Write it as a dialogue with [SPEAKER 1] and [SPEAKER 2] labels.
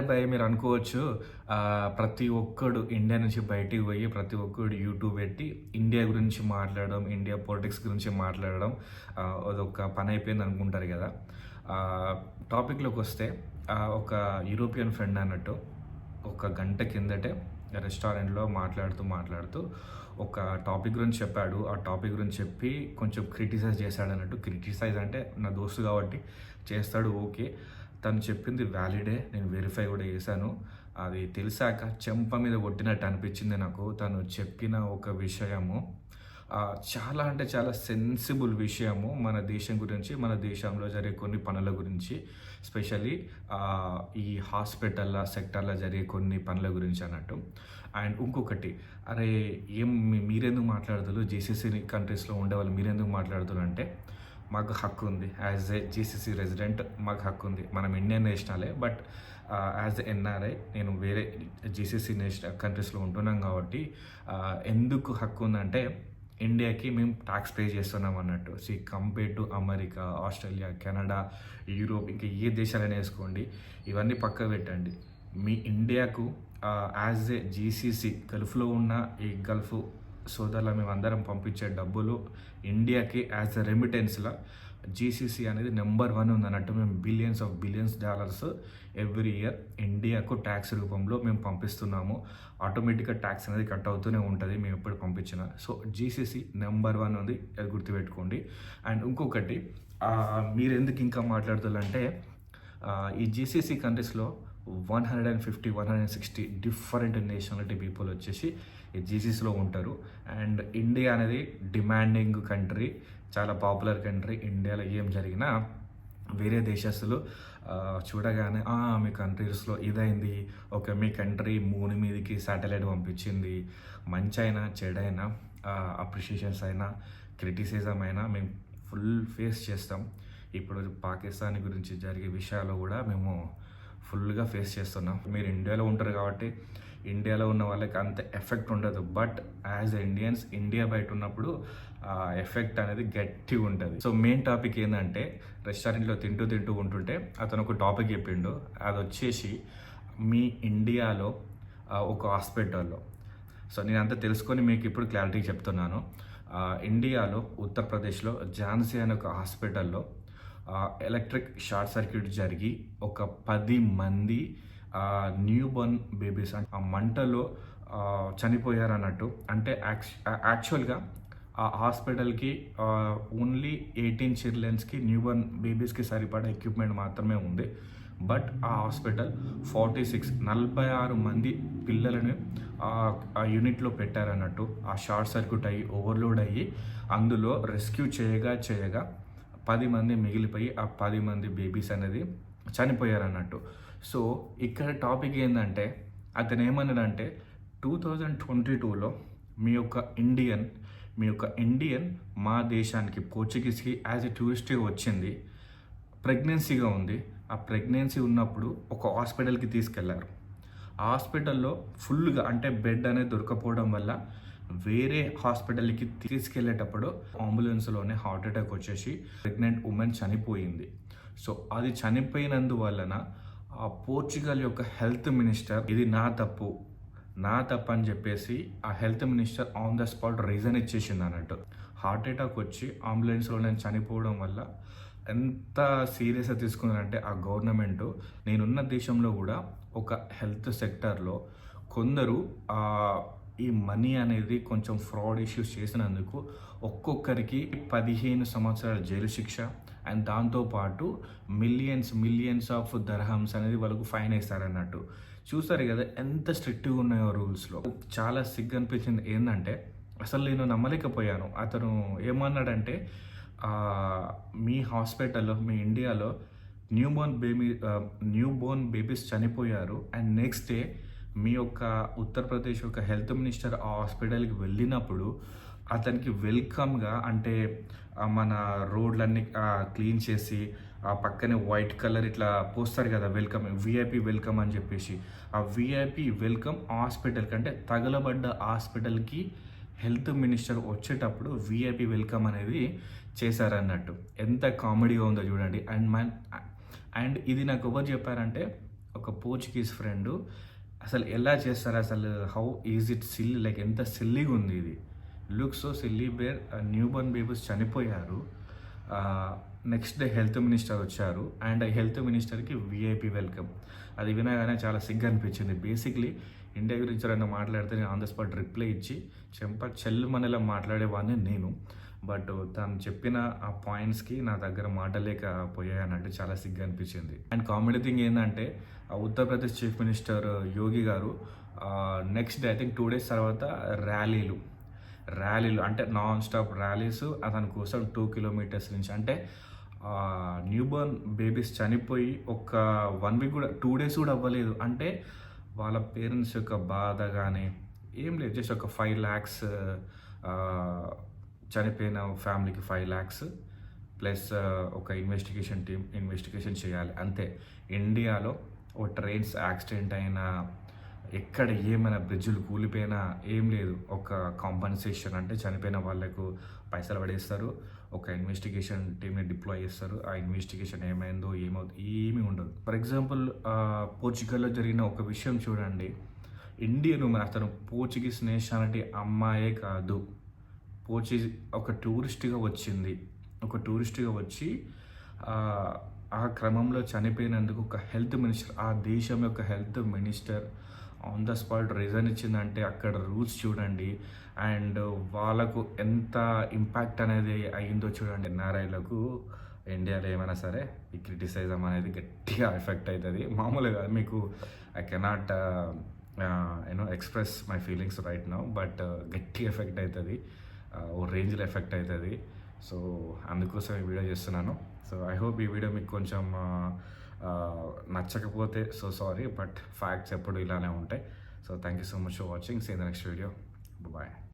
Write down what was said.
[SPEAKER 1] పై మీరు అనుకోవచ్చు ప్రతి ఒక్కడు ఇండియా నుంచి బయటికి పోయి ప్రతి ఒక్కడు యూట్యూబ్ పెట్టి ఇండియా గురించి మాట్లాడడం ఇండియా పొలిటిక్స్ గురించి మాట్లాడడం అదొక పని అయిపోయింది అనుకుంటారు కదా. టాపిక్లోకి వస్తే ఒక యూరోపియన్ ఫ్రెండ్ అన్నట్టు ఒక గంట కిందటే రెస్టారెంట్లో మాట్లాడుతూ మాట్లాడుతూ ఒక టాపిక్ గురించి చెప్పాడు. ఆ టాపిక్ గురించి చెప్పి కొంచెం క్రిటిసైజ్ చేశాడు అన్నట్టు. క్రిటిసైజ్ అంటే నా దోస్తు కాబట్టి చేస్తాడు ఓకే. తను చెప్పింది వ్యాలిడే నేను వెరిఫై కూడా చేశాను. అది తెలిసాక చెంప మీద కొట్టినట్టు అనిపించింది నాకు. తను చెప్పిన ఒక విషయము చాలా అంటే చాలా సెన్సిబుల్ విషయము మన దేశం గురించి మన దేశంలో జరిగే కొన్ని పనుల గురించి స్పెషల్లీ ఈ హాస్పిటల్ల సెక్టర్లో జరిగే కొన్ని పనుల గురించి అన్నట్టు. అండ్ ఇంకొకటి అరే ఏం మీరెందుకు మాట్లాడుతున్నారు జేసీసీ కంట్రీస్లో ఉండేవాళ్ళు మీరెందుకు మాట్లాడుతున్నారు అంటే మాకు హక్కు ఉంది. యాజ్ ఏ జీసీసీ రెసిడెంట్ మాకు హక్కు ఉంది. మనం ఇండియన్ నేషనలే బట్ యాజ్ ఎన్ఆర్ఐ నేను వేరే జీసీసీ నేషనల్ కంట్రీస్లో ఉంటున్నాం కాబట్టి uh, ఎందుకు హక్కు ఉందంటే ఇండియాకి మేము ట్యాక్స్ పే చేస్తున్నాం అన్నట్టు. See compare to America Australia Canada Europe ఇంకా ఏ దేశాలైనా వేసుకోండి. ఇవన్నీ పక్క పెట్టండి. మీ ఇండియాకు యాజ్ ఏ జీసీసీ గల్ఫ్లో ఉన్న ఈ గల్ఫ్ సోదరుల మేము అందరం పంపించే డబ్బులు ఇండియాకి యాజ్ అ రెమిటెన్స్లా జీసీసీ అనేది నెంబర్ వన్ ఉంది అన్నట్టు మేము billions of billions dollars every year ఇండియాకు ట్యాక్స్ రూపంలో మేము పంపిస్తున్నాము. ఆటోమేటిక్గా ట్యాక్స్ అనేది కట్ అవుతూనే ఉంటుంది మేము ఎప్పుడు పంపించిన. సో జీసీసీ నెంబర్ వన్ ఉంది అది గుర్తుపెట్టుకోండి. అండ్ ఇంకొకటి మీరు ఎందుకు ఇంకా మాట్లాడుతుందంటే ఈ జీసీసీ కంట్రీస్లో one hundred and fifty one hundred and sixty different nationality people వచ్చేసి ఈ జీసీస్లో ఉంటారు. అండ్ ఇండియా అనేది డిమాండింగ్ కంట్రీ చాలా పాపులర్ కంట్రీ ఇండియాలో ఏం జరిగినా వేరే దేశస్తులు చూడగానే మీ కంట్రీస్లో ఇదైంది. ఓకే మీ కంట్రీ మూడు మీదకి శాటిలైట్ పంపించింది. మంచి అయినా చెడైనా అప్రిషియేషన్స్ అయినా క్రిటిసిజం అయినా మేము ఫుల్ ఫేస్ చేస్తాం. ఇప్పుడు పాకిస్తాన్ గురించి జరిగే విషయాలు కూడా మేము ఫుల్గా ఫేస్ చేస్తున్నాం. మీరు ఇండియాలో ఉంటారు కాబట్టి ఇండియాలో ఉన్న వాళ్ళకి అంత ఎఫెక్ట్ ఉండదు. బట్ యాజ్ ఇండియన్స్ ఇండియా బయట ఉన్నప్పుడు ఆ ఎఫెక్ట్ అనేది గట్టిగా ఉంటుంది. సో మెయిన్ టాపిక్ ఏంటంటే రెస్టారెంట్లో తింటూ తింటూ ఉంటుంటే అతను ఒక టాపిక్ చెప్పిండు. అది వచ్చేసి మీ ఇండియాలో ఒక హాస్పిటల్లో. సో నేను అంతా తెలుసుకొని మీకు ఇప్పుడు క్లారిటీ చెప్తున్నాను. ఇండియాలో ఉత్తరప్రదేశ్లో ఝాన్సీ అనే ఒక హాస్పిటల్లో ఎలక్ట్రిక్ షార్ట్ సర్క్యూట్ జరిగి ఒక పది మంది న్యూ బర్న్ బేబీస్ ఆ మంటలో చనిపోయారు అన్నట్టు అంటే యాక్ యాక్చువల్గా ఆ హాస్పిటల్కి ఓన్లీ ఎయిటీన్ చిల్డ్రన్స్కి న్యూ బర్న్ బేబీస్కి సరిపడా ఎక్విప్మెంట్ మాత్రమే ఉంది. బట్ ఆ హాస్పిటల్ ఫార్టీ సిక్స్ నలభై ఆరు మంది పిల్లలను ఆ- ఆ యూనిట్లో పెట్టారన్నట్టు. ఆ షార్ట్ సర్క్యూట్ అయ్యి ఓవర్లోడ్ అయ్యి అందులో రెస్క్యూ చేయగా చేయగా పది మంది మిగిలిపోయి ఆ పది మంది బేబీస్ అనేది చనిపోయారు అన్నట్టు సో ఇక్కడ టాపిక్ ఏంటంటే అతను ఏమన్నాడంటే టూ థౌజండ్ ట్వంటీ టూలో మీ యొక్క ఇండియన్ మీ యొక్క ఇండియన్ మా దేశానికి పోర్చుగీస్కి యాజ్ ఎ టూరిస్ట్గా వచ్చింది ప్రెగ్నెన్సీగా ఉంది. ఆ ప్రెగ్నెన్సీ ఉన్నప్పుడు ఒక హాస్పిటల్కి తీసుకెళ్ళారు. ఆ హాస్పిటల్లో ఫుల్గా అంటే బెడ్ అనేది దొరకపోవడం వల్ల వేరే హాస్పిటల్కి తీసుకెళ్ళేటప్పుడు అంబులెన్స్లోనే హార్ట్ అటాక్ వచ్చేసి ప్రెగ్నెంట్ ఉమెన్ చనిపోయింది. సో అది చనిపోయినందువలన ఆ పోర్చుగల్ యొక్క హెల్త్ మినిస్టర్ ఇది నా తప్పు నా తప్పు అని చెప్పేసి ఆ health minister on the spot reason ఇచ్చేసింది అన్నట్టు. హార్ట్ అటాక్ వచ్చి అంబులెన్స్లో నేను చనిపోవడం వల్ల ఎంత సీరియస్గా తీసుకున్నారంటే ఆ గవర్నమెంట్. నేనున్న దేశంలో కూడా ఒక హెల్త్ సెక్టర్లో కొందరు ఈ మనీ అనేది కొంచెం ఫ్రాడ్ ఇష్యూస్ చేసినందుకు ఒక్కొక్కరికి పదిహేను సంవత్సరాల జైలు శిక్ష అండ్ దాంతోపాటు మిలియన్స్ మిలియన్స్ ఆఫ్ దర్హమ్స్ అనేది వాళ్ళకు ఫైన్ వేస్తారన్నట్టు. చూస్తారు కదా ఎంత స్ట్రిక్ట్గా ఉన్నాయో రూల్స్లో. చాలా సిగ్గు అనిపించింది. ఏంటంటే అసలు నేను నమ్మలేకపోయాను. అతను ఏమన్నాడంటే మీ హాస్పిటల్లో మీ ఇండియాలో new born baby new born babies చనిపోయారు. అండ్ నెక్స్ట్ డే మీ యొక్క ఉత్తరప్రదేశ్ యొక్క హెల్త్ మినిస్టర్ ఆ హాస్పిటల్కి వెళ్ళినప్పుడు అతనికి వెల్కమ్గా అంటే మన రోడ్లన్నీ క్లీన్ చేసి ఆ పక్కనే వైట్ కలర్ ఇట్లా పోస్తారు కదా వెల్కమ్ విఐపి వెల్కమ్ అని చెప్పేసి. ఆ విఐపి వెల్కమ్ హాస్పిటల్కి అంటే తగలబడ్డ హాస్పిటల్కి హెల్త్ మినిస్టర్ వచ్చేటప్పుడు విఐపి వెల్కమ్ అనేది చేశారన్నట్టు. ఎంత కామెడీగా ఉందో చూడండి. అండ్ మన్ అండ్ ఇది నాకు ఎవరు చెప్పారంటే ఒక పోర్చుగీస్ ఫ్రెండ్ అసలు ఎలా చేస్తారు? అసలు how is it silly like ఎంత సిల్లీగా ఉంది ఇది. Look so silly bare new born babies చనిపోయారు. నెక్స్ట్ డే హెల్త్ మినిస్టర్ వచ్చారు. అండ్ హెల్త్ మినిస్టర్కి విఐపి వెల్కమ్ అది వినగానే చాలా సిగ్గు అనిపించింది. బేసిక్లీ ఇండియా గురించి ఎవరైనా మాట్లాడితే నేను ఆన్ ద స్పాట్ రిప్లై ఇచ్చి చెంప చెల్లు మనలో మాట్లాడేవాడిని నేను. బట్ తను చెప్పిన ఆ పాయింట్స్కి నా దగ్గర మాటలేకపోయానంటే చాలా సిగ్గు అనిపించింది. అండ్ కామెడీ థింగ్ ఏంటంటే Uttar Pradesh chief minister Yogi garu next day I think two days తర్వాత ర్యాలీలు. ర్యాలీలు అంటే నాన్ స్టాప్ ర్యాలీస్ అతని కోసం టూ కిలోమీటర్స్ నుంచి. అంటే న్యూబోర్న్ బేబీస్ చనిపోయి ఒక వన్ వీక్ కూడా టూ డేస్ కూడా అవ్వలేదు. అంటే వాళ్ళ పేరెంట్స్ యొక్క బాధ కానీ ఏం లేదు. జస్ట్ ఒక ఫైవ్ ల్యాక్స్ చనిపోయిన ఫ్యామిలీకి ఫైవ్ ల్యాక్స్ ప్లస్ ఒక ఇన్వెస్టిగేషన్ టీం ఇన్వెస్టిగేషన్ చేయాలి. అంతే. ఇండియాలో ఓ ట్రైన్స్ యాక్సిడెంట్ అయినా ఎక్కడ ఏమైనా బ్రిడ్జులు కూలిపోయినా ఏం లేదు. ఒక కాంపన్సేషన్ అంటే చనిపోయిన వాళ్ళకు పైసలు పడేస్తారు ఒక ఇన్వెస్టిగేషన్ టీమ్ని డిప్లాయ్ చేస్తారు. ఆ ఇన్వెస్టిగేషన్ ఏమైందో ఏమవుతుంది ఏమీ ఉండదు. ఫర్ ఎగ్జాంపుల్ పోర్చుగల్లో జరిగిన ఒక విషయం చూడండి. ఇండియన్ మన అతను పోర్చుగీస్ నేషనాలిటీ అమ్మాయే కాదు. పోర్చుగీస్ ఒక టూరిస్ట్గా వచ్చింది. ఒక టూరిస్ట్గా వచ్చి ఆ, క్రమంలో చనిపోయినందుకు ఒక హెల్త్ మినిస్టర్ ఆ దేశం యొక్క health minister on the spot reason ఇచ్చిందంటే అక్కడ రూల్స్ చూడండి. అండ్ వాళ్ళకు ఎంత ఇంపాక్ట్ అనేది అయ్యిందో చూడండి. ఎన్ఆర్ఐలకు ఇండియాలో ఏమైనా సరే ఈ క్రిటిసైజం అనేది గట్టిగా ఎఫెక్ట్ అవుతుంది. మామూలుగా మీకు I cannot you know express my feelings right now but గట్టి ఎఫెక్ట్ అవుతుంది. ఓ రేంజ్లో ఎఫెక్ట్ అవుతుంది సో అందుకోసం ఈ వీడియో చేస్తున్నాను. సో ఐ హోప్ ఈ వీడియో మీకు కొంచెం నచ్చకపోతే సో సారీ బట్ ఫ్యాక్ట్స్ ఎప్పుడు ఇలానే ఉంటాయి. So thank you so much for watching. See the next video bye